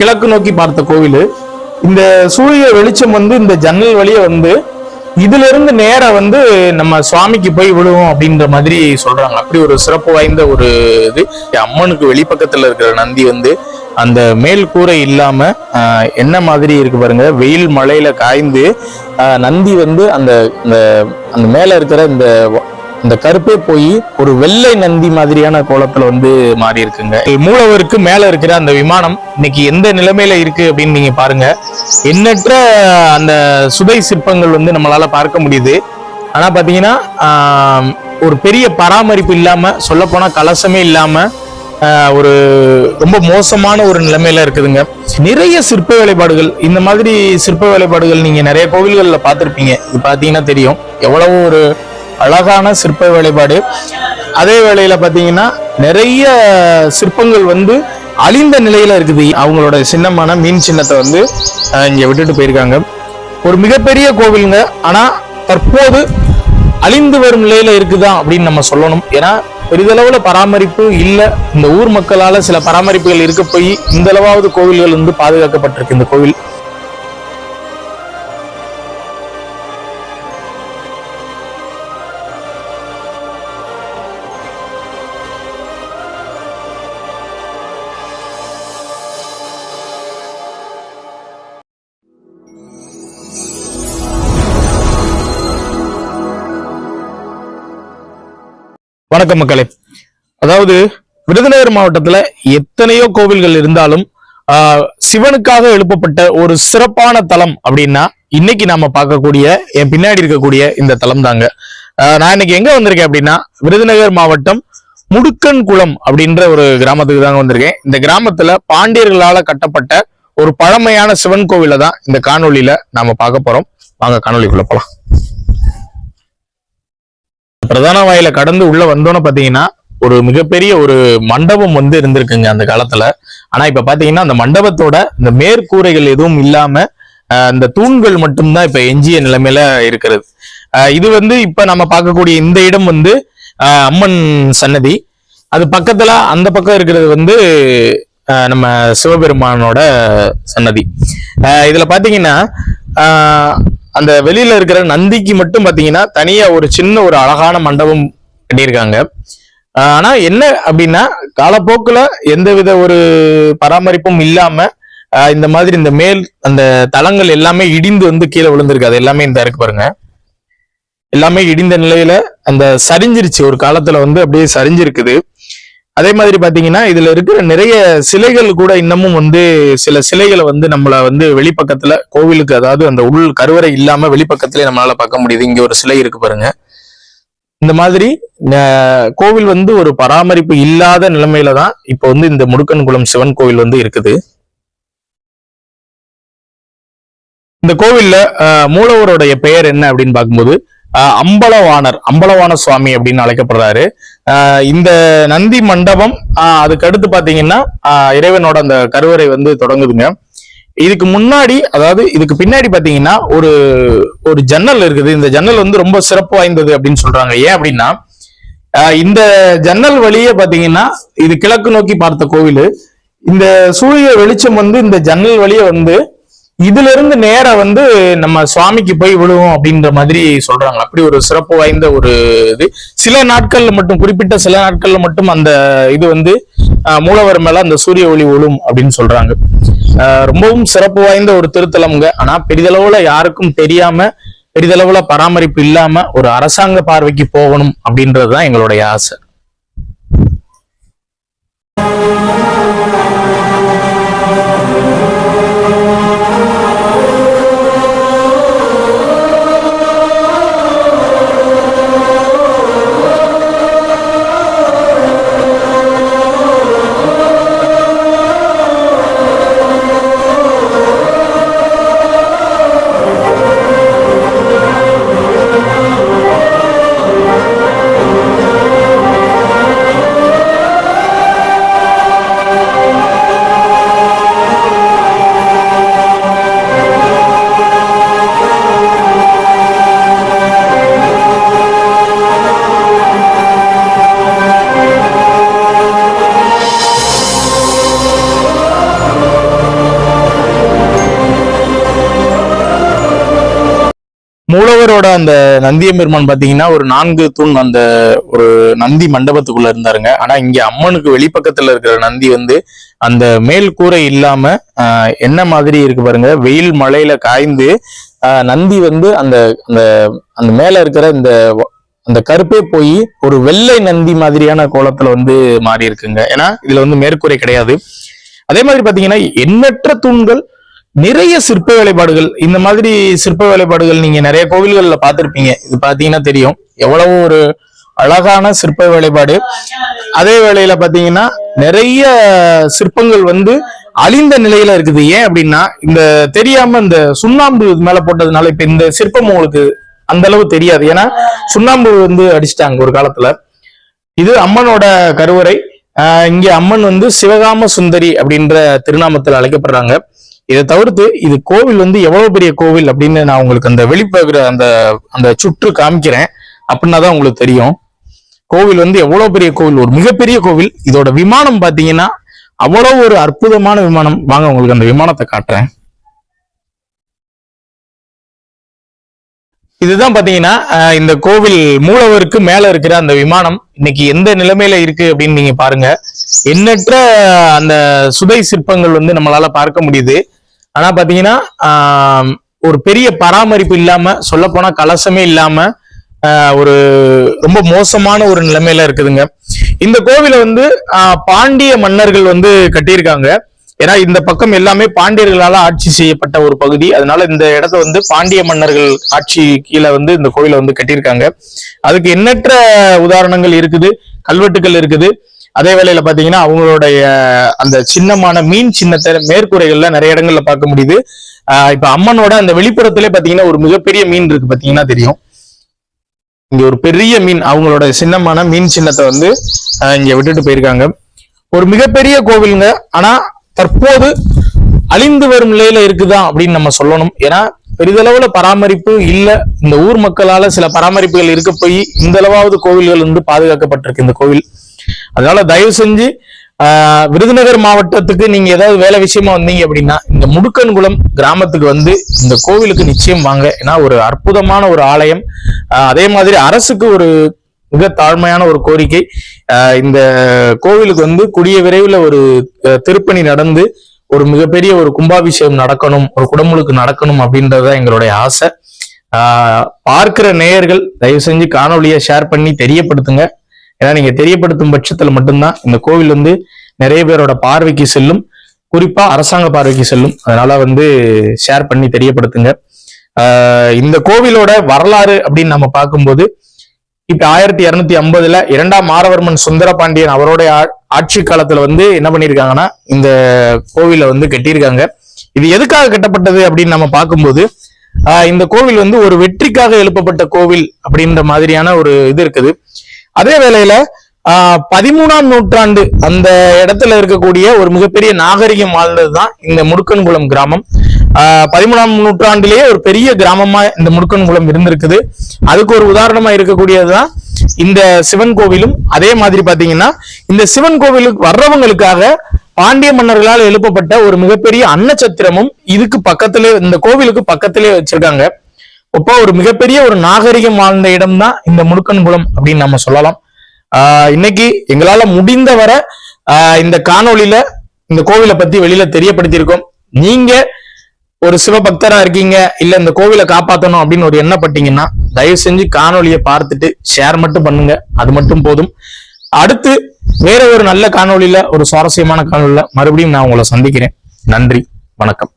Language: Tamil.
கிழக்கு நோக்கி பார்த்த கோவில் இந்த சூரிய வெளிச்சம் வந்து இந்த ஜன்னல் வழியே வந்து இதுல இருந்து நேர வந்து நம்ம சுவாமிக்கு போய் விழுவோம் அப்படின்ற மாதிரி சொல்றாங்க. அப்படி ஒரு சிறப்பு வாய்ந்த ஒரு இது. அம்மனுக்கு வெளிப்பக்கத்துல இருக்கிற நந்தி வந்து அந்த மேல் கூரை இல்லாம என்ன மாதிரி இருக்கு பாருங்க. வெயில் மழையில காய்ந்து நந்தி வந்து அந்த அந்த அந்த மேல இருக்கிற இந்த இந்த கருப்பே போய் ஒரு வெள்ளை நந்தி மாதிரியான கோலத்துல வந்து மாறி இருக்குங்க மூலவருக்கு மேல இருக்கிற அந்த விமானம் இன்னைக்கு எந்த நிலைமையில இருக்கு அப்படின்னு நீங்க பாருங்க. எண்ணற்ற அந்த சுதை சிற்பங்கள் வந்து நம்மளால பார்க்க முடியுது. ஆனா பாத்தீங்கன்னா ஒரு பெரிய பராமரிப்பு இல்லாம சொல்ல போனா கலசமே இல்லாம ஒரு ரொம்ப மோசமான ஒரு நிலைமையில இருக்குதுங்க. நிறைய சிற்ப வேலைப்பாடுகள் இந்த மாதிரி சிற்ப வேலைப்பாடுகள் நீங்க நிறைய கோவில்களில் பார்த்துருப்பீங்க. இது பார்த்தீங்கன்னா தெரியும். எவ்வளவு ஒரு அழகான சிற்ப வேலைப்பாடு அதே வேளையில பாத்தீங்கன்னா நிறைய சிற்பங்கள் வந்து அழிந்த நிலையில இருக்குது. அவங்களோட சின்னமான மீன் சின்னத்தை வந்து அஹ், விட்டுட்டு போயிருக்காங்க. ஒரு மிகப்பெரிய கோவிலுங்க. ஆனா தற்போது அழிந்து வரும் நிலையில இருக்குதா அப்படின்னு நம்ம சொல்லணும். ஏன்னா பெரிதளவில் பராமரிப்பு இல்லை. இந்த ஊர் மக்களால சில பராமரிப்புகள் இருக்க போய் இந்தளவாவது கோவில்கள் வந்து பாதுகாக்கப்பட்டிருக்கு இந்த கோவில். வணக்கம் மக்களே. அதாவது விருதுநகர் மாவட்டத்துல எத்தனையோ கோவில்கள் இருந்தாலும் ஆஹ், சிவனுக்காக எழுப்பப்பட்ட ஒரு சிறப்பான தலம் அப்படின்னா இன்னைக்கு நாம பார்க்கக்கூடிய என் பின்னாடி இருக்கக்கூடிய இந்த தலம் தாங்க ஆஹ், நான் இன்னைக்கு எங்க வந்திருக்கேன் அப்படின்னா விருதுநகர் மாவட்டம் முடுக்கன் குளம் அப்படின்ற ஒரு கிராமத்துக்கு தாங்க வந்திருக்கேன். இந்த கிராமத்துல பாண்டியர்களால கட்டப்பட்ட ஒரு பழமையான சிவன் கோவில தான் இந்த காணொலியில நாம பார்க்க போறோம். வாங்க காணொலிக்குள்ள போலாம். பிரதான வாயில கடந்து உள்ள வந்தோன்னு பாத்தீங்கன்னா ஒரு மிகப்பெரிய ஒரு மண்டபம் வந்து இருந்திருக்குங்க அந்த காலத்துல. ஆனா இப்ப பாத்தீங்கன்னா அந்த மண்டபத்தோட இந்த மேற்கூரைகள் எதுவும் இல்லாம அந்த தூண்கள் மட்டும்தான் இப்ப எஞ்சிய நிலைமையில இருக்கிறது. இது வந்து இப்ப நம்ம பார்க்கக்கூடிய இந்த இடம் வந்து அம்மன் சன்னதி. அது பக்கத்துல அந்த பக்கம் இருக்கிறது வந்து நம்ம சிவபெருமானோட சன்னதி. இதுல பாத்தீங்கன்னா அந்த வெளியில இருக்கிற நந்திக்கு மட்டும் பாத்தீங்கன்னா தனியா ஒரு சின்ன ஒரு அழகான மண்டபம் கட்டியிருக்காங்க. ஆனா என்ன அப்படின்னா காலப்போக்குல எந்தவித ஒரு பராமரிப்பும் இல்லாம இந்த மாதிரி இந்த மேல் அந்த தளங்கள் எல்லாமே இடிந்து வந்து கீழே விழுந்திருக்கு. அது எல்லாமே இந்த இருக்கு பாருங்க. எல்லாமே இடிந்த நிலையில அந்த சரிஞ்சிருச்சு. ஒரு காலத்துல வந்து அப்படியே சரிஞ்சிருக்குது. அதே மாதிரி பாத்தீங்கன்னா இதுல இருக்கிற நிறைய சிலைகள் கூட இன்னமும் வந்து சில சிலைகளை வந்து நம்மள வந்து வெளிப்பக்கத்துல கோவிலுக்கு அதாவது அந்த உள் கருவறை இல்லாம வெளிப்பக்கத்திலே நம்மளால பார்க்க முடியுது. இங்க ஒரு சிலை இருக்கு பாருங்க. இந்த மாதிரி கோவில் வந்து ஒரு பராமரிப்பு இல்லாத நிலைமையில தான் இப்போ வந்து இந்த முடுக்கன்குளம் சிவன் கோவில் வந்து இருக்குது. இந்த கோவில்ல அஹ், மூலவருடைய பெயர் என்ன அப்படின்னு பார்க்கும்போது அஹ், அம்பலவாணர் அம்பலவாண சுவாமி அப்படின்னு அழைக்கப்படுறாரு. இந்த நந்தி மண்டபம் அதுக்கடுத்து அதுக்கு அடுத்து பாத்தீங்கன்னா இறைவனோட அந்த கருவறை வந்து தொடங்குதுங்க. இதுக்கு முன்னாடி அதாவது இதுக்கு பின்னாடி பாத்தீங்கன்னா ஒரு ஒரு ஜன்னல் இருக்குது. இந்த ஜன்னல் வந்து ரொம்ப சிறப்பு வாய்ந்தது அப்படின்னு சொல்றாங்க. ஏன் அப்படின்னா இந்த ஜன்னல் வழியே பாத்தீங்கன்னா இது கிழக்கு நோக்கி பார்த்த கோவில். இந்த சூரிய வெளிச்சம் வந்து இந்த ஜன்னல் வழியே வந்து இதுல இருந்து நேர வந்து நம்ம சுவாமிக்கு போய் விழுவோம் அப்படின்ற மாதிரி சொல்றாங்க. அப்படி ஒரு சிறப்பு வாய்ந்த ஒரு இது. சில நாட்கள்ல மட்டும் குறிப்பிட்ட சில நாட்கள்ல மட்டும் அந்த இது வந்து ஆஹ் மூலவர் மேல அந்த சூரிய ஒளி விழும் அப்படின்னு சொல்றாங்க. ரொம்பவும் சிறப்பு வாய்ந்த ஒரு திருத்தலம்ங்க. ஆனா பெரிதளவுல யாருக்கும் தெரியாம பெரிதளவுல பராமரிப்பு இல்லாம ஒரு அரசாங்க பார்வைக்கு போகணும் அப்படின்றதுதான் எங்களுடைய ஆசை. மூலவரோட அந்த நந்தியம்பெருமான் பாத்தீங்கன்னா ஒரு நான்கு தூண் அந்த ஒரு நந்தி மண்டபத்துக்குள்ள இருந்தாருங்க. ஆனா இங்க அம்மனுக்கு வெளிப்பக்கத்துல இருக்கிற நந்தி வந்து அந்த மேல் கூரை இல்லாம என்ன மாதிரி இருக்கு பாருங்க. வெயில் மழையில காய்ந்து ஆஹ், நந்தி வந்து அந்த அந்த அந்த மேல இருக்கிற இந்த அந்த கருப்பே போய் ஒரு வெள்ளை நந்தி மாதிரியான கோலத்துல வந்து மாறி இருக்குங்க ஏன்னா இதுல வந்து மேற்கூரை கிடையாது. அதே மாதிரி பாத்தீங்கன்னா எண்ணற்ற தூண்கள் நிறைய சிற்ப வேலைப்பாடுகள் இந்த மாதிரி சிற்ப வேலைப்பாடுகள் நீங்க நிறைய கோவில்கள்ல பார்த்திருப்பீங்க. இது பாத்தீங்கன்னா தெரியும். எவ்வளவு ஒரு அழகான சிற்ப வேலைப்பாடு. அதே வேளையில பாத்தீங்கன்னா நிறைய சிற்பங்கள் வந்து அழிந்த நிலையில இருக்குது. ஏன் அப்படின்னா இந்த தெரியாம இந்த சுண்ணாம்பு மேல போட்டதுனால இப்ப இந்த சிற்பம் உங்களுக்கு அந்த அளவு தெரியாது. ஏன்னா சுண்ணாம்பு வந்து அடிச்சிட்டாங்க ஒரு காலத்துல. இது அம்மனோட கருவறை. ஆஹ் இங்க அம்மன் வந்து சிவகாம சுந்தரி அப்படின்ற திருநாமத்தில் அழைக்கப்படுறாங்க. இதை தவிர்த்து இது கோவில் வந்து எவ்வளவு பெரிய கோவில் அப்படின்னு நான் உங்களுக்கு அந்த வெளிப்பகுற அந்த அந்த சுற்று காமிக்கிறேன். அப்படின்னா தான் உங்களுக்கு தெரியும். கோவில் வந்து எவ்வளவு பெரிய கோவில்? ஒரு மிகப்பெரிய கோவில். இதோட விமானம் பாத்தீங்கன்னா அவ்வளவு ஒரு அற்புதமான விமானம். வாங்க உங்களுக்கு அந்த விமானத்தை காட்டுறேன். இதுதான் பாத்தீங்கன்னா இந்த கோவில் மூலவருக்கு மேல இருக்கிற அந்த விமானம். இன்னைக்கு எந்த நிலைமையில இருக்கு அப்படின்னு நீங்க பாருங்க. எண்ணற்ற அந்த சுதை சிற்பங்கள் வந்து நம்மளால பார்க்க முடியுது. ஆனா பாத்தீங்கன்னா ஒரு பெரிய பராமரிப்பு இல்லாம சொல்ல போனா கலசமே இல்லாம ஒரு ரொம்ப மோசமான ஒரு நிலைமையில இருக்குதுங்க. இந்த கோவிலை வந்து ஆஹ், பாண்டிய மன்னர்கள் வந்து கட்டியிருக்காங்க. ஏன்னா இந்த பக்கம் எல்லாமே பாண்டியர்களால ஆட்சி செய்யப்பட்ட ஒரு பகுதி. அதனால இந்த இடத்த வந்து பாண்டிய மன்னர்கள் ஆட்சி கீழே வந்து இந்த கோயிலை வந்து கட்டியிருக்காங்க. அதுக்கு எண்ணற்ற உதாரணங்கள் இருக்குது கல்வெட்டுகள் இருக்குது. அதே வேளையில பாத்தீங்கன்னா அவங்களுடைய அந்த சின்னமான மீன் சின்னத்தை மேற்கூரைகள்ல நிறைய இடங்கள்ல பார்க்க முடியுது. ஆஹ் இப்ப அம்மனோட அந்த வெளிப்புறத்திலே பாத்தீங்கன்னா ஒரு மிகப்பெரிய மீன் இருக்கு பாத்தீங்கன்னா தெரியும். இங்க ஒரு பெரிய மீன் அவங்களோட சின்னமான மீன் சின்னத்தை வந்து ஆஹ் இங்க விட்டுட்டு போயிருக்காங்க. ஒரு மிகப்பெரிய கோவிலுங்க. ஆனா தற்போது அழிந்து வரும் நிலையில இருக்குதா அப்படின்னு நம்ம சொல்லணும். ஏன்னா பெரிதளவுல பராமரிப்பு இல்ல. இந்த ஊர் மக்களால சில பராமரிப்புகள் இருக்க போய் இந்த அளவாவது கோவில்கள் வந்து பாதுகாக்கப்பட்டிருக்கு இந்த கோவில். அதனால தயவு செஞ்சு விருதுநகர் மாவட்டத்துக்கு நீங்க ஏதாவது வேலை விஷயமா வந்தீங்க அப்படின்னா இந்த முடுக்கன்குளம் கிராமத்துக்கு வந்து இந்த கோவிலுக்கு நிச்சயம் வாங்க. ஏன்னா ஒரு அற்புதமான ஒரு ஆலயம். அதே மாதிரி அரசுக்கு ஒரு மிக தாழ்மையான ஒரு கோரிக்கை. இந்த கோவிலுக்கு வந்து கூடிய விரைவில் ஒரு திருப்பணி நடந்து ஒரு மிகப்பெரிய ஒரு கும்பாபிஷேகம் நடக்கணும் ஒரு குடமுழுக்கு நடக்கணும் அப்படின்றத எங்களுடைய ஆசை. பார்க்கிற நேயர்கள் தயவு செஞ்சு காணொலியை ஷேர் பண்ணி தெரியப்படுத்துங்க. ஏன்னா நீங்க தெரியப்படுத்தும் பட்சத்துல மட்டும்தான் இந்த கோவில் வந்து நிறைய பேரோட பார்வைக்கு செல்லும். குறிப்பா அரசாங்க பார்வைக்கு செல்லும். அதனால வந்து ஷேர் பண்ணி தெரியப்படுத்துங்க. ஆஹ் இந்த கோவிலோட வரலாறு அப்படின்னு நம்ம பார்க்கும்போது இப்ப ஆயிரத்தி இருநூத்தி ஐம்பதுல இரண்டாம் மாரவர்மன் சுந்தரபாண்டியன் அவரோட ஆட்சி காலத்துல வந்து என்ன பண்ணிருக்காங்கன்னா இந்த கோவில வந்து கட்டியிருக்காங்க. இது எதுக்காக கட்டப்பட்டது அப்படின்னு நம்ம பார்க்கும்போது ஆஹ் இந்த கோவில் வந்து ஒரு வெற்றிக்காக எழுப்பப்பட்ட கோவில் அப்படின்ற மாதிரியான ஒரு இது இருக்குது. அதே வேளையில ஆஹ் பதிமூணாம் நூற்றாண்டு அந்த இடத்துல இருக்கக்கூடிய ஒரு மிகப்பெரிய நாகரிகம் வாழ்ந்ததுதான் இந்த முடுக்கன்குளம் கிராமம். ஆஹ் பதிமூணாம் நூற்றாண்டிலேயே ஒரு பெரிய கிராமமா இந்த முடுக்கன்குளம் இருந்திருக்குது. அதுக்கு ஒரு உதாரணமா இருக்கக்கூடியதுதான் இந்த சிவன் கோவிலும். அதே மாதிரி பாத்தீங்கன்னா இந்த சிவன் கோவிலுக்கு வர்றவங்களுக்காக பாண்டிய மன்னர்களால் எழுப்பப்பட்ட ஒரு மிகப்பெரிய அன்னச்சத்திரமும் இதுக்கு பக்கத்திலே இந்த கோவிலுக்கு பக்கத்திலே வச்சிருக்காங்க. அப்போ ஒரு மிகப்பெரிய ஒரு நாகரிகம் வாழ்ந்த இடம் தான் இந்த முடுக்கன்குளம் அப்படின்னு நம்ம சொல்லலாம். ஆஹ் இன்னைக்கு எங்களால முடிந்த வரை ஆஹ் இந்த காணொளியில இந்த கோவிலை பத்தி வெளியில தெரியப்படுத்தியிருக்கோம். நீங்க ஒரு சிவபக்தரா இருக்கீங்க இல்ல இந்த கோவிலை காப்பாற்றணும் அப்படின்னு ஒரு எண்ணப்பட்டீங்கன்னா தயவு செஞ்சு காணொலியை பார்த்துட்டு ஷேர் மட்டும் பண்ணுங்க. அது மட்டும் போதும். அடுத்து வேற ஒரு நல்ல காணொளியில ஒரு சுவாரஸ்யமான காணொலியில மறுபடியும் நான் உங்களை சந்திக்கிறேன். நன்றி வணக்கம்.